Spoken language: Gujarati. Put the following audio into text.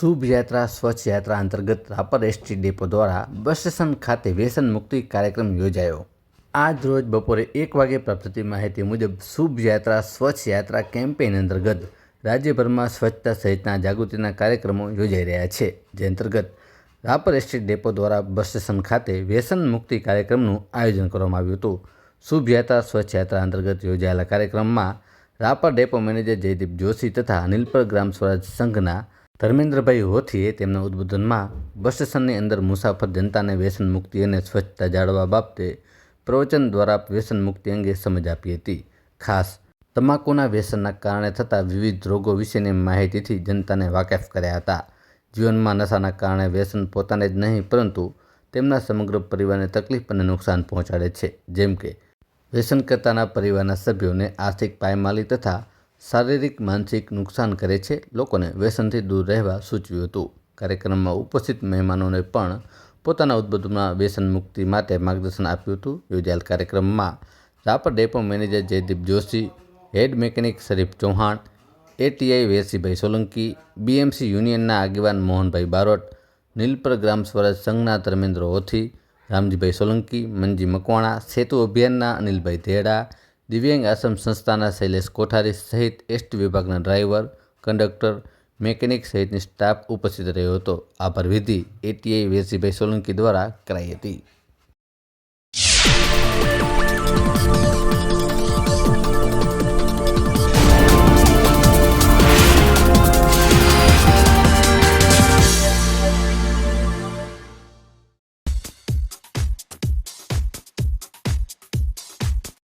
શુભ યાત્રા સ્વચ્છ યાત્રા અંતર્ગત રાપર એસટી ડેપો દ્વારા બસ સ્ટેશન ખાતે વ્યસન મુક્તિ કાર્યક્રમ યોજાયો. આજ રોજ બપોરે એક વાગે પ્રાપ્ત થતી માહિતી મુજબ શુભ યાત્રા સ્વચ્છ યાત્રા કેમ્પેઇન અંતર્ગત રાજ્યભરમાં સ્વચ્છતા સહિતના જાગૃતિના કાર્યક્રમો યોજાઈ રહ્યા છે. જે અંતર્ગત રાપર એસટી ડેપો દ્વારા બસ સ્ટેશન ખાતે વ્યસન મુક્તિ કાર્યક્રમનું આયોજન કરવામાં આવ્યું હતું. શુભ યાત્રા સ્વચ્છ યાત્રા અંતર્ગત યોજાયેલા કાર્યક્રમમાં રાપર ડેપો મેનેજર જયદીપ જોશી તથા અનિલપર ગ્રામ સ્વરાજ સંઘના ધર્મેન્દ્રભાઈ હોથીએ તેમના ઉદ્બોધનમાં બસ સ્ટેશનની અંદર મુસાફર જનતાને વ્યસન મુક્તિ અને સ્વચ્છતા જાળવવા બાબતે પ્રવચન દ્વારા વ્યસન મુક્તિ અંગે સમજ આપી હતી. ખાસ તમાકુના વ્યસનના કારણે થતા વિવિધ રોગો વિશેની માહિતીથી જનતાને વાકેફ કર્યા હતા. જીવનમાં નશાના કારણે વ્યસન પોતાને જ નહીં, પરંતુ તેમના સમગ્ર પરિવારને તકલીફ અને નુકસાન પહોંચાડે છે. જેમ કે વ્યસનકર્તાના પરિવારના સભ્યોને આર્થિક પાયમાલી તથા શારીરિક, માનસિક નુકસાન કરે છે. લોકોને વ્યસનથી દૂર રહેવા સૂચવ્યું હતું. કાર્યક્રમમાં ઉપસ્થિત મહેમાનોને પણ પોતાના ઉદ્બોધનમાં વ્યસન મુક્તિ માટે માર્ગદર્શન આપ્યું હતું. યોજાયેલ કાર્યક્રમમાં Rapar depot manager Jaydeep Joshi, head mechanic Sharif Chauhan, ATI Versibhai Solanki, BMC યુનિયનના આગેવાન મોહનભાઈ બારોટ, નીલપર ગ્રામ સ્વરાજ સંઘના ધર્મેન્દ્ર ઓથી, રામજીભાઈ સોલંકી, મંજી મકવાણા, સેતુ અભિયાનના અનિલભાઈ ધેડા દિવ્યાંગ આશ્રમ સંસ્થાના શૈલેષ કોઠારી સહિત એસટી વિભાગના ડ્રાઈવર, કંડક્ટર, મેકેનિક સહિતની સ્ટાફ ઉપસ્થિત રહ્યો હતો. આભાર વિધિ એટીઆઈ વેરસીભાઈ સોલંકી દ્વારા કરાઈ હતી.